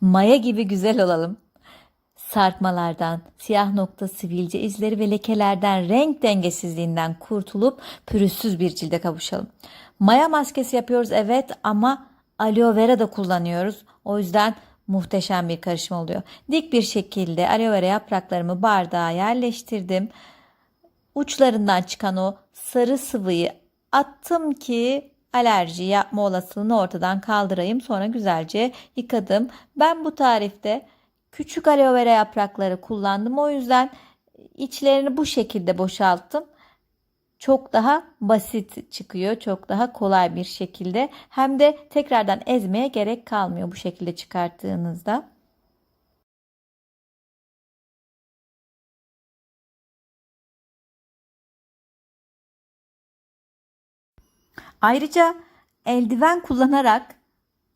maya gibi güzel olalım. Sarkmalardan, siyah nokta, sivilce izleri ve lekelerden, renk dengesizliğinden kurtulup pürüzsüz bir cilde kavuşalım. Maya maskesi yapıyoruz evet ama aloe vera da kullanıyoruz. O yüzden muhteşem bir karışım oluyor. Dik bir şekilde aloe vera yapraklarımı bardağa yerleştirdim. Uçlarından çıkan o sarı sıvıyı attım ki alerji yapma olasılığını ortadan kaldırayım. Sonra güzelce yıkadım. Ben bu tarifte küçük aloe vera yaprakları kullandım. O yüzden içlerini bu şekilde boşalttım. Çok daha basit çıkıyor. Çok daha kolay bir şekilde. Hem de tekrardan ezmeye gerek kalmıyor bu şekilde çıkarttığınızda. Ayrıca eldiven kullanarak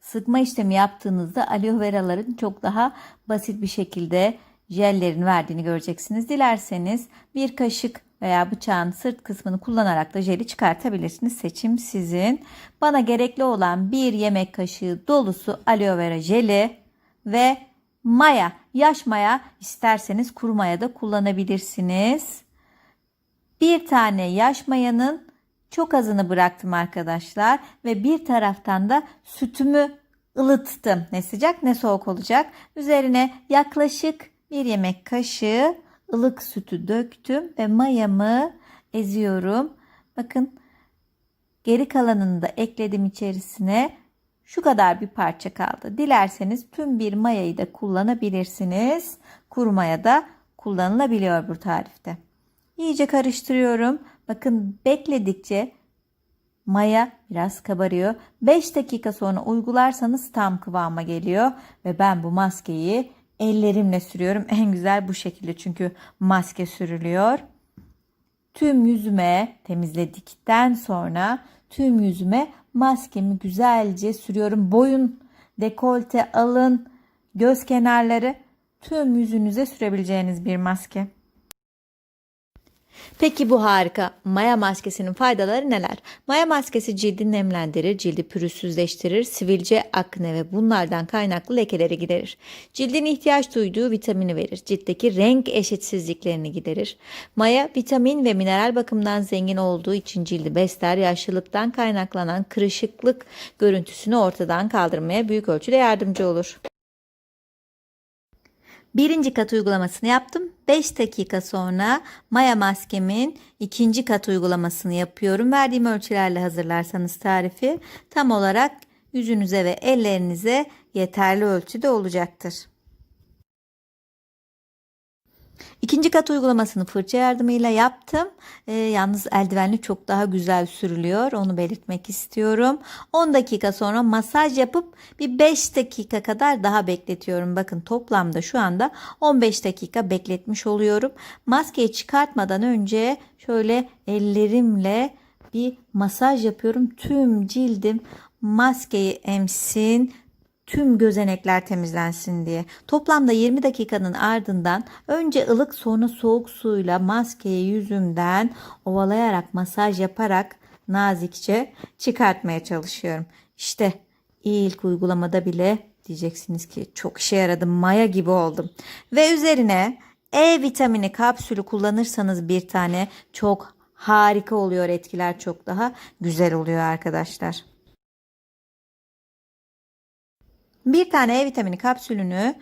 sıkma işlemi yaptığınızda aloe veraların çok daha basit bir şekilde jellerin verdiğini göreceksiniz. Dilerseniz bir kaşık veya bıçağın sırt kısmını kullanarak da jeli çıkartabilirsiniz. Seçim sizin. Bana gerekli olan bir yemek kaşığı dolusu aloe vera jeli ve maya, yaş maya isterseniz kuru maya da kullanabilirsiniz. Bir tane yaş mayanın çok azını bıraktım arkadaşlar ve bir taraftan da sütümü ılıttım. Ne sıcak ne soğuk olacak. Üzerine yaklaşık bir yemek kaşığı ılık sütü döktüm ve mayamı eziyorum. Bakın geri kalanını da ekledim içerisine. Şu kadar bir parça kaldı. Dilerseniz tüm bir mayayı da kullanabilirsiniz. Kuru maya da kullanılabiliyor bu tarifte. İyice karıştırıyorum. Bakın bekledikçe maya biraz kabarıyor. 5 dakika sonra uygularsanız tam kıvama geliyor ve ben bu maskeyi ellerimle sürüyorum. En güzel bu şekilde çünkü maske sürülüyor. Tüm yüzüme temizledikten sonra tüm yüzüme maskemi güzelce sürüyorum. Boyun, dekolte, alın, göz kenarları tüm yüzünüze sürebileceğiniz bir maske. Peki bu harika maya maskesinin faydaları neler? Maya maskesi cildi nemlendirir, cildi pürüzsüzleştirir, sivilce, akne ve bunlardan kaynaklı lekeleri giderir. Cildin ihtiyaç duyduğu vitamini verir, ciltteki renk eşitsizliklerini giderir. Maya vitamin ve mineral bakımından zengin olduğu için cildi besler, yaşlılıktan kaynaklanan kırışıklık görüntüsünü ortadan kaldırmaya büyük ölçüde yardımcı olur. Birinci kat uygulamasını yaptım. 5 dakika sonra maya maskemin ikinci kat uygulamasını yapıyorum. Verdiğim ölçülerle hazırlarsanız tarifi tam olarak yüzünüze ve ellerinize yeterli ölçüde olacaktır. İkinci kat uygulamasını fırça yardımıyla yaptım. Ee, yalnız eldivenli çok daha güzel sürülüyor. Onu belirtmek istiyorum. 10 dakika sonra masaj yapıp bir 5 dakika kadar daha bekletiyorum. Bakın toplamda şu anda 15 dakika bekletmiş oluyorum. Maskeyi çıkartmadan önce şöyle ellerimle bir masaj yapıyorum. Tüm cildim maskeyi emsin tüm gözenekler temizlensin diye. Toplamda 20 dakikanın ardından önce ılık sonra soğuk suyla maskeyi yüzümden ovalayarak masaj yaparak nazikçe çıkartmaya çalışıyorum. İşte ilk uygulamada bile diyeceksiniz ki çok işe yaradı maya gibi oldum. Ve üzerine E vitamini kapsülü kullanırsanız bir tane çok harika oluyor etkiler çok daha güzel oluyor arkadaşlar. Bir tane E vitamini kapsülünü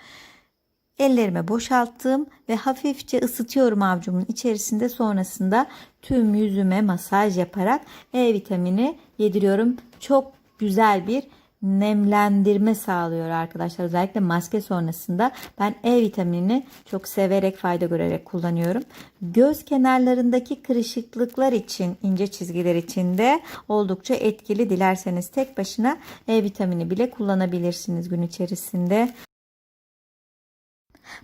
ellerime boşalttım ve hafifçe ısıtıyorum avcumun içerisinde. Sonrasında tüm yüzüme masaj yaparak E vitamini yediriyorum. Çok güzel bir nemlendirme sağlıyor arkadaşlar. Özellikle maske sonrasında ben E vitaminini çok severek fayda görerek kullanıyorum. Göz kenarlarındaki kırışıklıklar için ince çizgiler için de oldukça etkili. Dilerseniz tek başına E vitamini bile kullanabilirsiniz gün içerisinde.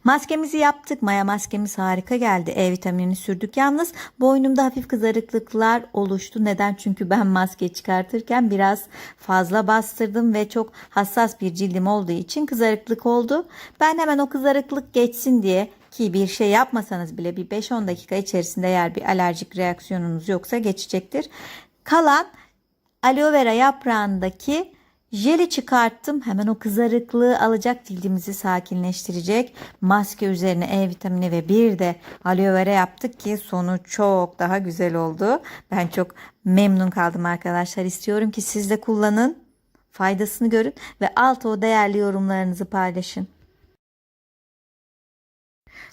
Maskemizi yaptık. Maya maskemiz harika geldi. E vitaminini sürdük. Yalnız boynumda hafif kızarıklıklar oluştu. Neden? Çünkü ben maske çıkartırken biraz fazla bastırdım ve çok hassas bir cildim olduğu için kızarıklık oldu. Ben hemen o kızarıklık geçsin diye ki bir şey yapmasanız bile bir 5-10 dakika içerisinde eğer bir alerjik reaksiyonunuz yoksa geçecektir. Kalan aloe vera yaprağındaki Jeli çıkarttım. Hemen o kızarıklığı alacak, cildimizi sakinleştirecek. Maske üzerine E vitamini ve bir de aloe vera yaptık ki sonu çok daha güzel oldu. Ben çok memnun kaldım arkadaşlar. İstiyorum ki siz de kullanın. Faydasını görün ve alta o değerli yorumlarınızı paylaşın.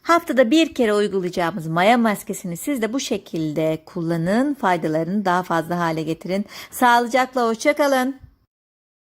Haftada bir kere uygulayacağımız maya maskesini siz de bu şekilde kullanın. Faydalarını daha fazla hale getirin. Sağlıcakla hoşçakalın.